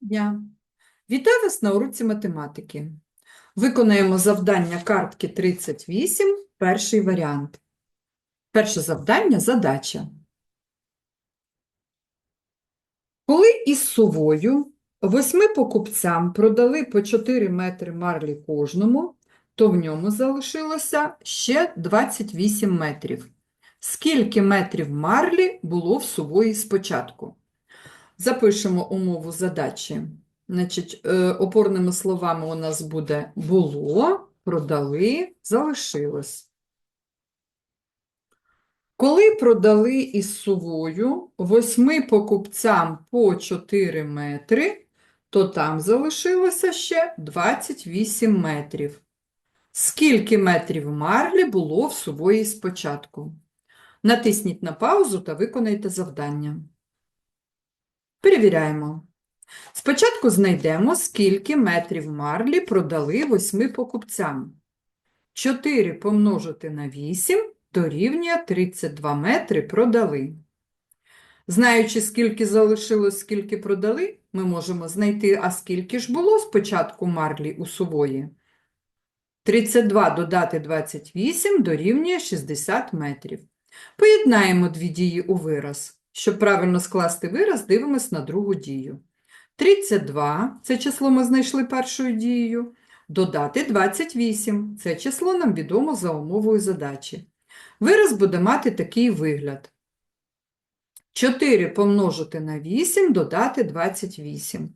дня! Вітаю вас на уроці математики. Виконаємо завдання картки 38, перший варіант. Перше завдання – задача. Коли із совою восьми покупцям продали по 4 метри марлі кожному, то в ньому залишилося ще 28 метрів. Скільки метрів марлі було в сувої спочатку? Запишемо умову задачі. Значить, е, опорними словами у нас буде було, продали, залишилось. Коли продали із сувою восьми покупцям по 4 метри, то там залишилося ще 28 метрів. Скільки метрів марлі було в сувої спочатку? Натисніть на паузу та виконайте завдання. Перевіряємо. Спочатку знайдемо, скільки метрів марлі продали восьми покупцям. 4 помножити на 8 дорівнює 32 метри продали. Знаючи, скільки залишилось, скільки продали, ми можемо знайти, а скільки ж було спочатку марлі у сувої. 32 додати 28 дорівнює 60 метрів. Поєднаємо дві дії у вираз. Щоб правильно скласти вираз, дивимось на другу дію. 32 – це число ми знайшли першою дією. Додати 28 – це число нам відомо за умовою задачі. Вираз буде мати такий вигляд. 4 помножити на 8 додати 28.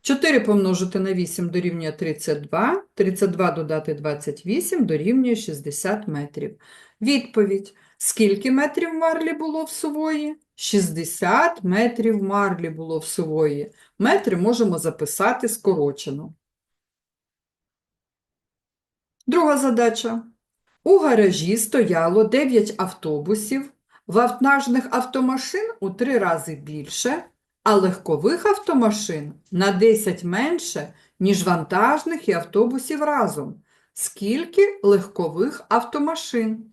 4 помножити на 8 дорівнює 32, 32 додати 28 дорівнює 60 метрів. Відповідь. Скільки метрів марлі було в сувої? 60 метрів марлі було в сувої. Метри можемо записати скорочено. Друга задача. У гаражі стояло 9 автобусів, вантажних автомашин у 3 рази більше, а легкових автомашин на 10 менше, ніж вантажних і автобусів разом. Скільки легкових автомашин?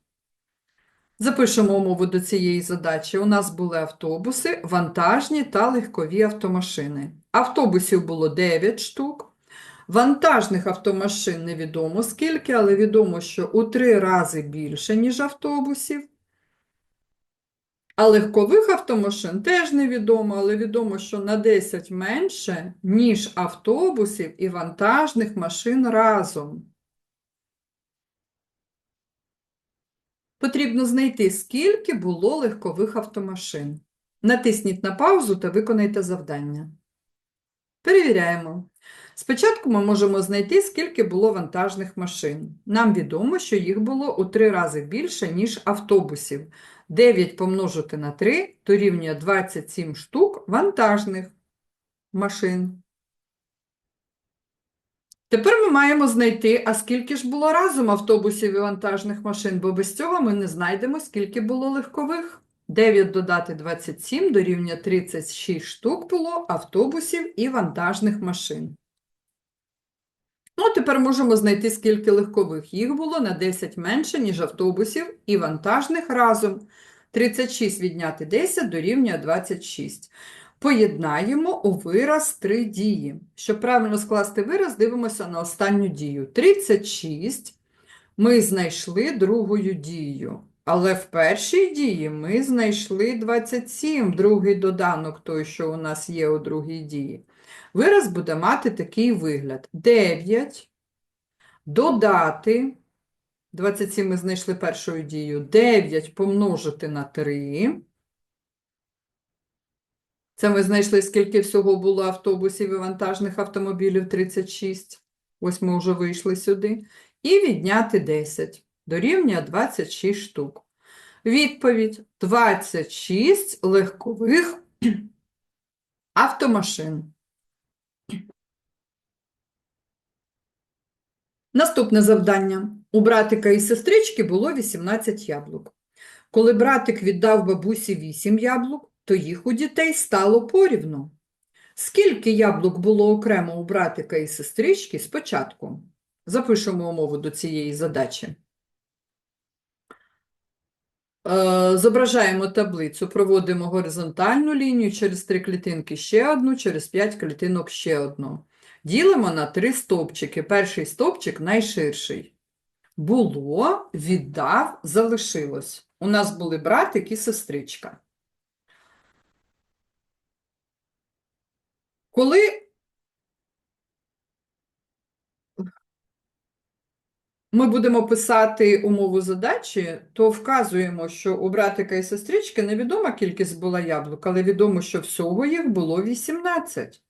Запишемо умову до цієї задачі. У нас були автобуси, вантажні та легкові автомашини. Автобусів було 9 штук. Вантажних автомашин невідомо скільки, але відомо, що у 3 рази більше, ніж автобусів. А легкових автомашин теж невідомо, але відомо, що на 10 менше, ніж автобусів і вантажних машин разом. Потрібно знайти, скільки було легкових автомашин. Натисніть на паузу та виконайте завдання. Перевіряємо. Спочатку ми можемо знайти, скільки було вантажних машин. Нам відомо, що їх було у 3 рази більше, ніж автобусів. 9 помножити на 3 дорівнює 27 штук вантажних машин. Тепер ми маємо знайти, а скільки ж було разом автобусів і вантажних машин, бо без цього ми не знайдемо, скільки було легкових. 9 додати 27 дорівнює 36 штук було автобусів і вантажних машин. Ну, тепер можемо знайти, скільки легкових. Їх було на 10 менше, ніж автобусів і вантажних разом. 36 відняти 10 дорівнює 26. Поєднаємо у вираз три дії. Щоб правильно скласти вираз, дивимося на останню дію. 36 ми знайшли другою дією. Але в першій дії ми знайшли 27, другий доданок, той, що у нас є у другій дії. Вираз буде мати такий вигляд. 9 додати, 27 ми знайшли першою дією, 9 помножити на 3. Це ми знайшли, скільки всього було автобусів і вантажних автомобілів 36. Ось ми вже вийшли сюди. І відняти 10. Дорівнює 26 штук. Відповідь 26 легкових автомашин. Наступне завдання. У братика і сестрички було 18 яблук. Коли братик віддав бабусі 8 яблук, то їх у дітей стало порівну. Скільки яблук було окремо у братика і сестрички спочатку? Запишемо умову до цієї задачі. Е, Зображаємо таблицю, проводимо горизонтальну лінію, через три клітинки ще одну, через п'ять клітинок ще одну. Ділимо на три стовпчики. Перший стовпчик найширший. Було, віддав, залишилось. У нас були братик і сестричка. Коли ми будемо писати умову задачі, то вказуємо, що у братика і сестрички невідома кількість була яблук, але відомо, що всього їх було 18.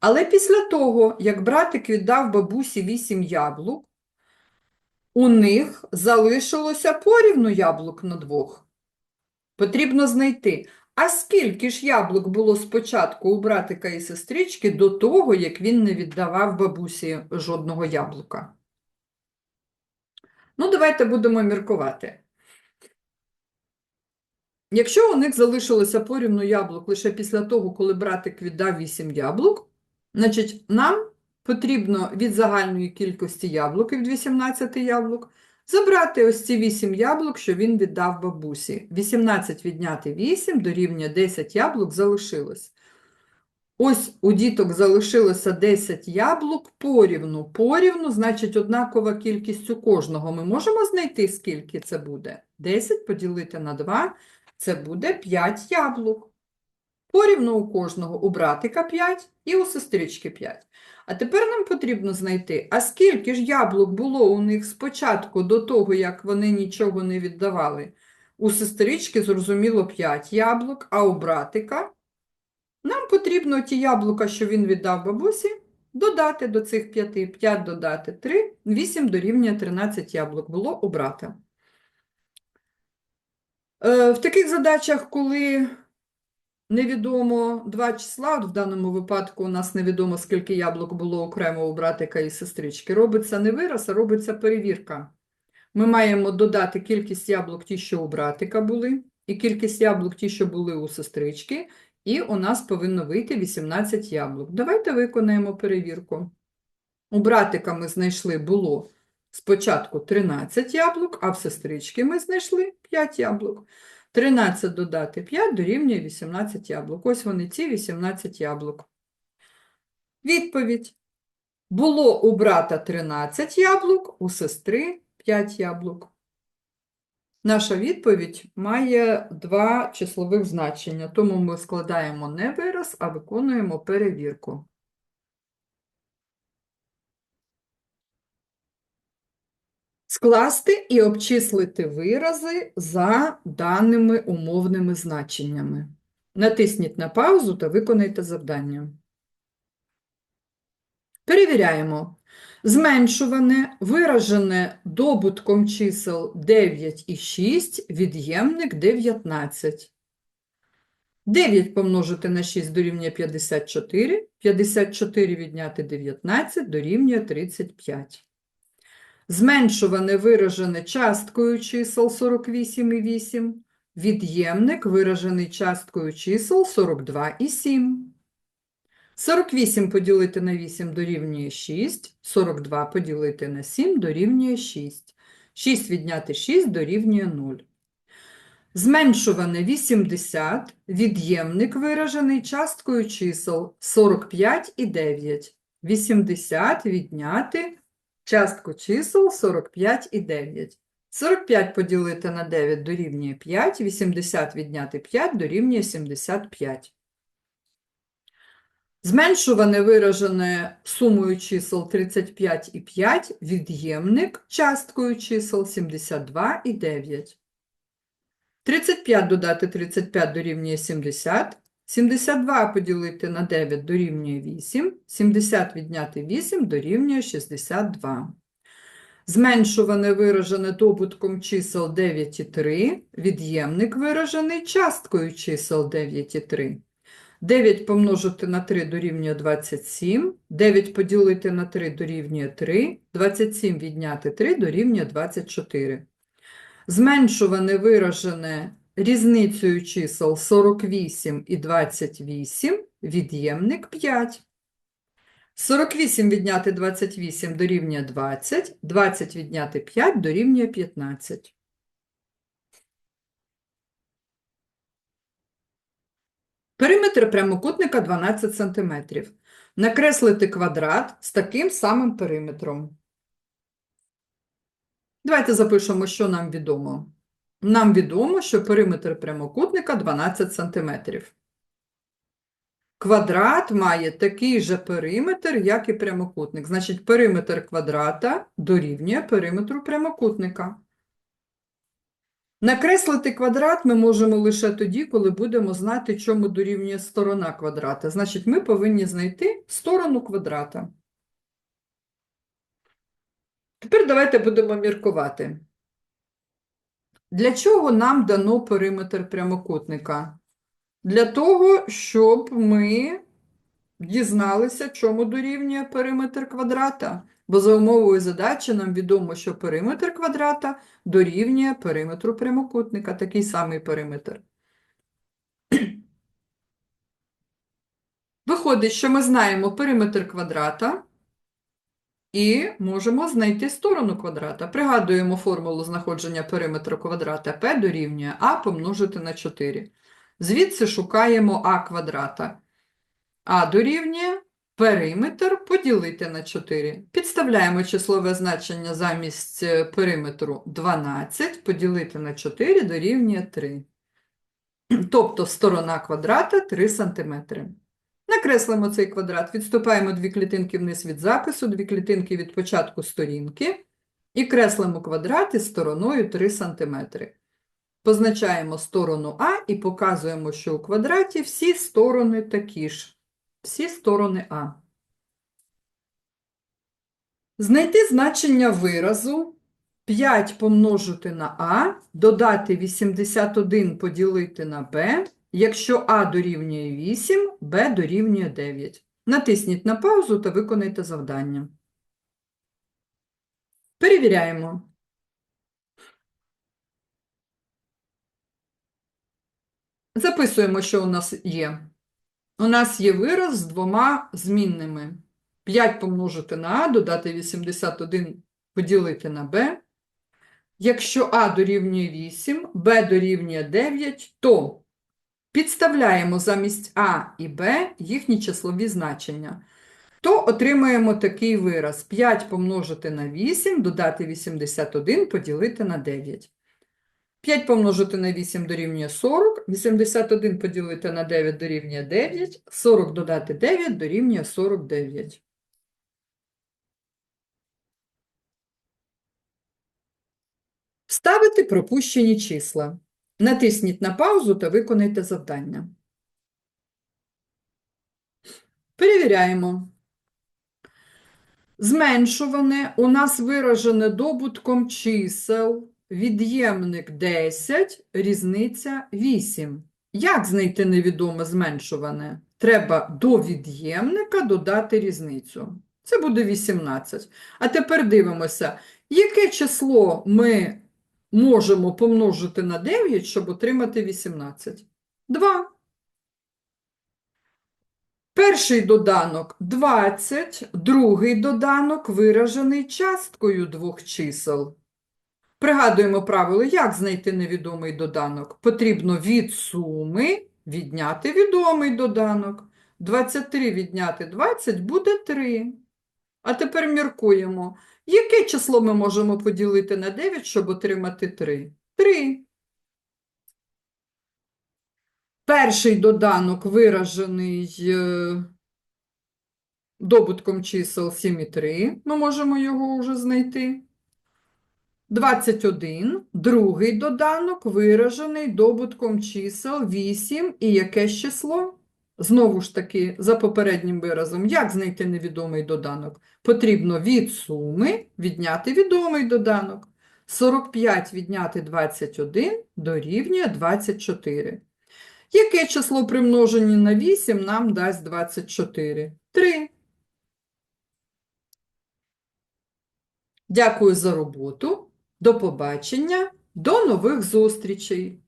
Але після того, як братик віддав бабусі 8 яблук, у них залишилося порівну яблук на двох. Потрібно знайти, а скільки ж яблук було спочатку у братика і сестрички до того, як він не віддавав бабусі жодного яблука. Ну, давайте будемо міркувати. Якщо у них залишилося порівну яблук лише після того, коли братик віддав 8 яблук, значить нам потрібно від загальної кількості яблук від 18 яблук забрати ось ці 8 яблук, що він віддав бабусі. 18 відняти 8 дорівнює 10 яблук залишилось. Ось у діток залишилося 10 яблук порівну. Порівну, значить, однакова кількість у кожного. Ми можемо знайти, скільки це буде? 10 поділити на 2 – це буде 5 яблук. Порівну у кожного, у братика 5 і у сестрички 5. А тепер нам потрібно знайти, а скільки ж яблук було у них спочатку до того, як вони нічого не віддавали. У сестрички, зрозуміло, 5 яблук, а у братика нам потрібно ті яблука, що він віддав бабусі, додати до цих 5. 5 додати 3, 8 дорівнює 13 яблук було у брата. Е, В таких задачах, коли невідомо два числа, от в даному випадку у нас невідомо, скільки яблук було окремо у братика і сестрички, робиться не вираз, а робиться перевірка. Ми маємо додати кількість яблук ті, що у братика були, і кількість яблук ті, що були у сестрички, і у нас повинно вийти 18 яблук. Давайте виконаємо перевірку. У братика ми знайшли було спочатку 13 яблук, а в сестрички ми знайшли 5 яблук. 13 додати 5 дорівнює 18 яблук. Ось вони ці 18 яблук. Відповідь. Було у брата 13 яблук, у сестри 5 яблук. Наша відповідь має два числових значення, тому ми складаємо не вираз, а виконуємо перевірку. Скласти і обчислити вирази за даними умовними значеннями. Натисніть на паузу та виконайте завдання. Перевіряємо. Зменшуване, виражене добутком чисел 9 і 6, від'ємник 19. 9 помножити на 6 дорівнює 54, 54 відняти 19 дорівнює 35. Зменшуване виражене часткою чисел 48 і 8, від'ємник виражений часткою чисел 42 і 7. 48 поділити на 8 дорівнює 6, 42 поділити на 7 дорівнює 6. 6 відняти 6 дорівнює 0. Зменшуване 80, від'ємник виражений часткою чисел 45 і 9. 80 відняти частку чисел 45 і 9. 45 поділити на 9 дорівнює 5, 80 відняти 5 дорівнює 75. Зменшуване виражене сумою чисел 35 і 5, від'ємник часткою чисел 72 і 9. 35 додати 35 дорівнює 70, 72 поділити на 9 дорівнює 8, 70 відняти 8 дорівнює 62. Зменшуване виражене добутком чисел 9 і 3, від'ємник виражений часткою чисел 9 і 3. 9 помножити на 3 дорівнює 27, 9 поділити на 3 дорівнює 3, 27 відняти 3 дорівнює 24. Зменшуване виражене різницею чисел 48 і 28 від'ємник 5. 48 відняти 28 дорівнює 20, 20 відняти 5 дорівнює 15. Периметр прямокутника 12 см. Накреслити квадрат з таким самим периметром. Давайте запишемо, що нам відомо. Нам відомо, що периметр прямокутника 12 см. Квадрат має такий же периметр, як і прямокутник. Значить, периметр квадрата дорівнює периметру прямокутника. Накреслити квадрат ми можемо лише тоді, коли будемо знати, чому дорівнює сторона квадрата. Значить, ми повинні знайти сторону квадрата. Тепер давайте будемо міркувати. Для чого нам дано периметр прямокутника? Для того, щоб ми дізналися, чому дорівнює периметр квадрата. Бо за умовою задачі нам відомо, що периметр квадрата дорівнює периметру прямокутника, такий самий периметр. Виходить, що ми знаємо периметр квадрата і можемо знайти сторону квадрата. Пригадуємо формулу знаходження периметру квадрата P дорівнює А помножити на 4. Звідси шукаємо А квадрата. А дорівнює периметр поділити на 4. Підставляємо числове значення замість е, периметру 12, поділити на 4 дорівнює 3. Тобто сторона квадрата 3 см. Накреслимо цей квадрат, відступаємо дві клітинки вниз від запису, дві клітинки від початку сторінки і креслимо квадрат стороною 3 см. Позначаємо сторону А і показуємо, що у квадраті всі сторони такі ж. Всі сторони А. Знайти значення виразу 5 помножити на А, додати 81 поділити на Б, якщо А дорівнює 8, Б дорівнює 9. Натисніть на паузу та виконайте завдання. Перевіряємо. Записуємо, що у нас є. У нас є вираз з двома змінними. 5 помножити на А, додати 81 поділити на Б. Якщо А дорівнює 8, Б дорівнює 9, то підставляємо замість А і Б їхні числові значення. То отримаємо такий вираз. 5 помножити на 8, додати 81 поділити на 9. 5 помножити на 8 дорівнює 40, 81 поділити на 9 дорівнює 9, 40 додати 9 дорівнює 49. Вставити пропущені числа. Натисніть на паузу та виконайте завдання. Перевіряємо. Зменшуване у нас виражене добутком чисел. Від'ємник 10, різниця 8. Як знайти невідоме зменшуване? Треба до від'ємника додати різницю. Це буде 18. А тепер дивимося, яке число ми можемо помножити на 9, щоб отримати 18? 2. Перший доданок 20, другий доданок виражений часткою двох чисел. Пригадуємо правило, як знайти невідомий доданок. Потрібно від суми відняти відомий доданок. 23 відняти 20 буде 3. А тепер міркуємо, яке число ми можемо поділити на 9, щоб отримати 3? 3. Перший доданок виражений е, добутком чисел 7 і 3. Ми можемо його вже знайти. 21. Другий доданок виражений добутком чисел 8 і якесь число? Знову ж таки, за попереднім виразом, як знайти невідомий доданок? Потрібно від суми відняти відомий доданок. 45 відняти 21 дорівнює 24. Яке число при множенні на 8 нам дасть 24? 3. Дякую за роботу. До побачення, до нових зустрічей!